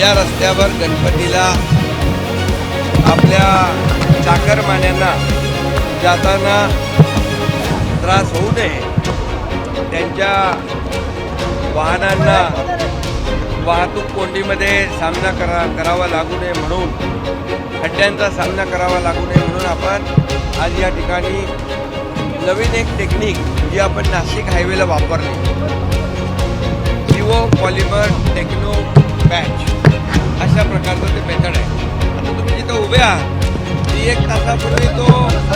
या रस्त्यावर गणपतीला आपल्या चाकरमान्यांना जाताना त्रास होऊ नये. त्यांच्या वाहनांना वाहतूक कोंडीमध्ये सामना करा करावा लागू नये म्हणून खड्ड्यांचा सामना करावा लागू नये म्हणून आपण आज या ठिकाणी नवीन एक टेक्निक जी आपण नाशिक हायवेला वापरली. जिओ पॉलिमर टेक्नो बॅच अशा प्रकारचं ते मेथड आहे. आता तुम्ही जिथं उभे आहात ती एक तासापूर्वी तो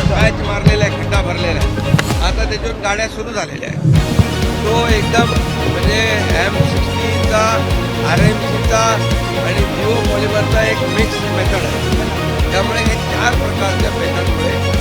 बॅच मारलेला आहे खड्डा भरलेला आहे. आता त्याच्यावर गाड्या सुरू झालेल्या आहेत. तो एकदम म्हणजे एम सिक्स्टीचा आर एम सीचा आणि जिओ पॉलिमरचा एक मिक्स मेथड आहे. त्यामुळे हे चार प्रकारच्या मेथडमुळे